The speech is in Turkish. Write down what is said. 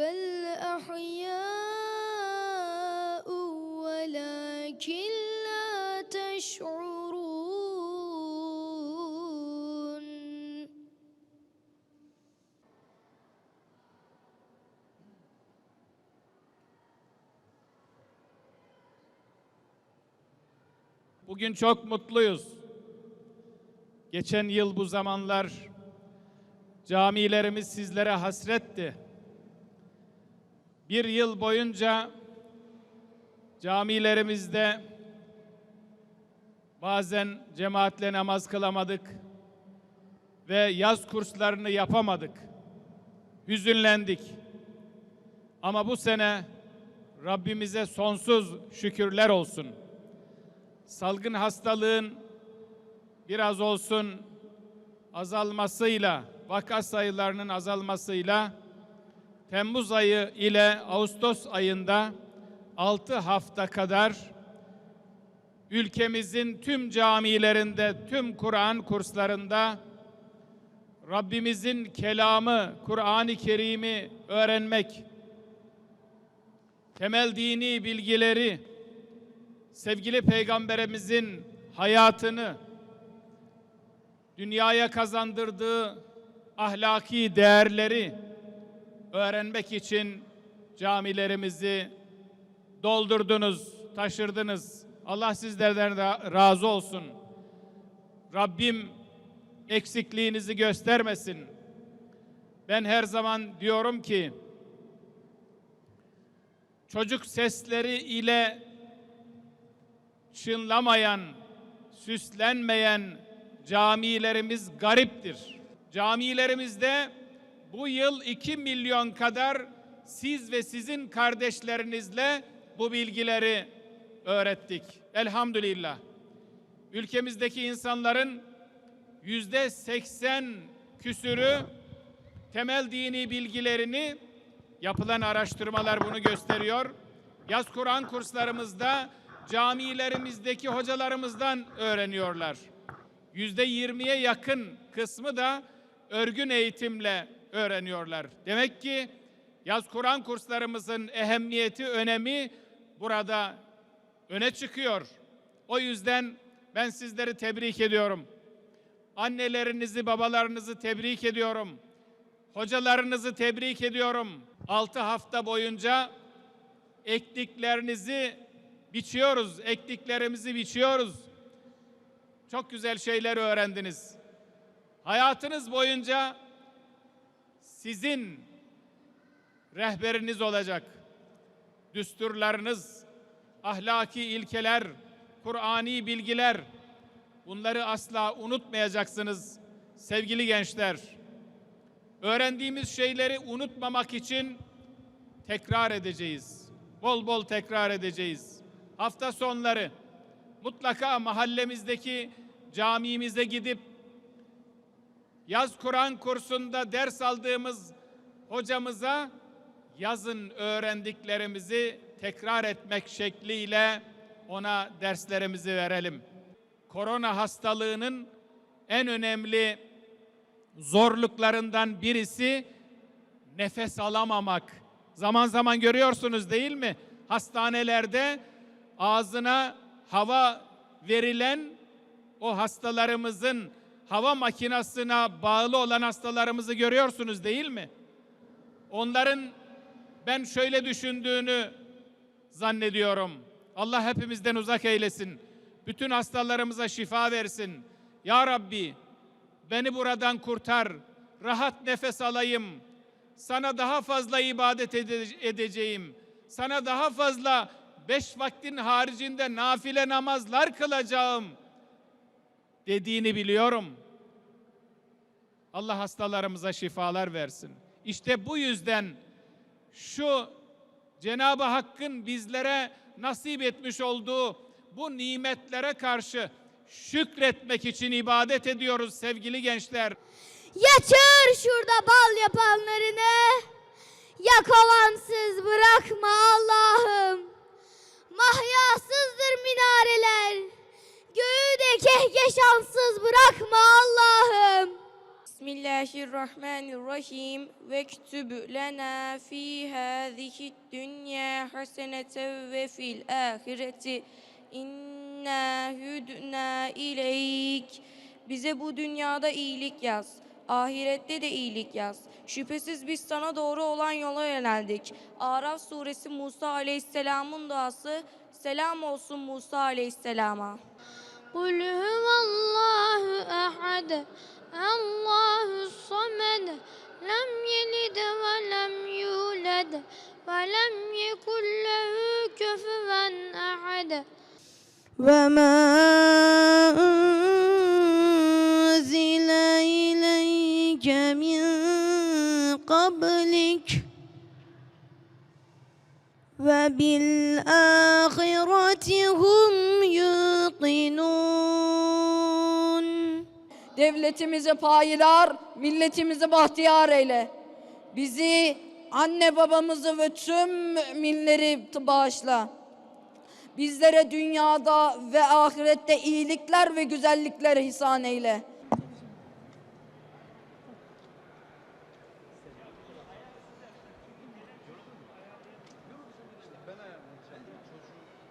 بل أحياء ولكن لا تشعرون Bugün çok mutluyuz. Geçen yıl bu zamanlar camilerimiz sizlere hasretti. Bir yıl boyunca camilerimizde bazen cemaatle namaz kılamadık ve yaz kurslarını yapamadık. Hüzünlendik. Ama bu sene Rabbimize sonsuz şükürler olsun salgın hastalığın biraz olsun azalmasıyla, vaka sayılarının azalmasıyla Temmuz ayı ile Ağustos ayında 6 hafta kadar ülkemizin tüm camilerinde, tüm Kur'an kurslarında Rabbimizin kelamı, Kur'an-ı Kerim'i öğrenmek, temel dini bilgileri, sevgili peygamberimizin hayatını dünyaya kazandırdığı ahlaki değerleri öğrenmek için camilerimizi doldurdunuz, taşırdınız. Allah sizlerden ra- razı olsun. Rabbim eksikliğinizi göstermesin. Ben her zaman diyorum ki çocuk sesleri ile çınlamayan, süslenmeyen camilerimiz gariptir. Camilerimizde bu yıl 2 milyon kadar siz ve sizin kardeşlerinizle bu bilgileri öğrettik. Elhamdülillah. Ülkemizdeki insanların yüzde 80 küsürü temel dini bilgilerini yapılan araştırmalar bunu gösteriyor. Yaz Kur'an kurslarımızda camilerimizdeki hocalarımızdan öğreniyorlar. Yüzde yirmiye yakın kısmı da örgün eğitimle öğreniyorlar. Demek ki yaz Kur'an kurslarımızın ehemmiyeti, önemi burada öne çıkıyor. O yüzden ben sizleri tebrik ediyorum. Annelerinizi, babalarınızı tebrik ediyorum. Hocalarınızı tebrik ediyorum. Altı hafta boyunca ektiklerinizi biçiyoruz, ektiklerimizi biçiyoruz. Çok güzel şeyler öğrendiniz. Hayatınız boyunca sizin rehberiniz olacak. Düsturlarınız, ahlaki ilkeler, Kur'ani bilgiler bunları asla unutmayacaksınız sevgili gençler. Öğrendiğimiz şeyleri unutmamak için tekrar edeceğiz. Bol bol tekrar edeceğiz. Hafta sonları mutlaka mahallemizdeki camimize gidip yaz Kur'an kursunda ders aldığımız hocamıza yazın öğrendiklerimizi tekrar etmek şekliyle ona derslerimizi verelim. Korona hastalığının en önemli zorluklarından birisi nefes alamamak. Zaman zaman görüyorsunuz değil mi? Hastanelerde ağzına hava verilen o hastalarımızın hava makinasına bağlı olan hastalarımızı görüyorsunuz değil mi? Onların ben şöyle düşündüğünü zannediyorum. Allah hepimizden uzak eylesin. Bütün hastalarımıza şifa versin. Ya Rabbi beni buradan kurtar. Rahat nefes alayım. Sana daha fazla ibadet ede- edeceğim. Sana daha fazla beş vaktin haricinde nafile namazlar kılacağım dediğini biliyorum. Allah hastalarımıza şifalar versin. İşte bu yüzden şu Cenab-ı Hakk'ın bizlere nasip etmiş olduğu bu nimetlere karşı şükretmek için ibadet ediyoruz sevgili gençler. Ya çağır şurada bal yapanlarını Ya kovansız bırakma Allah'ım Mahyasızdır minareler Göğü de kehkeşansız bırakma Allah'ım Bismillahirrahmanirrahim. Vektüb lena fi hâzihi dünya haseneten ve fil ahireti inna hüdna ileyk. Bize bu dünyada iyilik yaz. Ahirette de iyilik yaz. Şüphesiz biz sana doğru olan yola yöneldik. Araf suresi Musa aleyhisselamın duası. Selam olsun Musa aleyhisselama. Kul huvallahu ehad. Allahu samed. Lem yelid ve lem yulad. Ve lem yekul lehu küfüven ehad. Ve ma وبالآخرة هم يوقنون Devletimizi payidar, milletimizi bahtiyar eyle. Bizi, anne babamızı ve tüm müminleri bağışla. Bizlere dünyada ve ahirette iyilikler ve güzellikler ihsan eyle.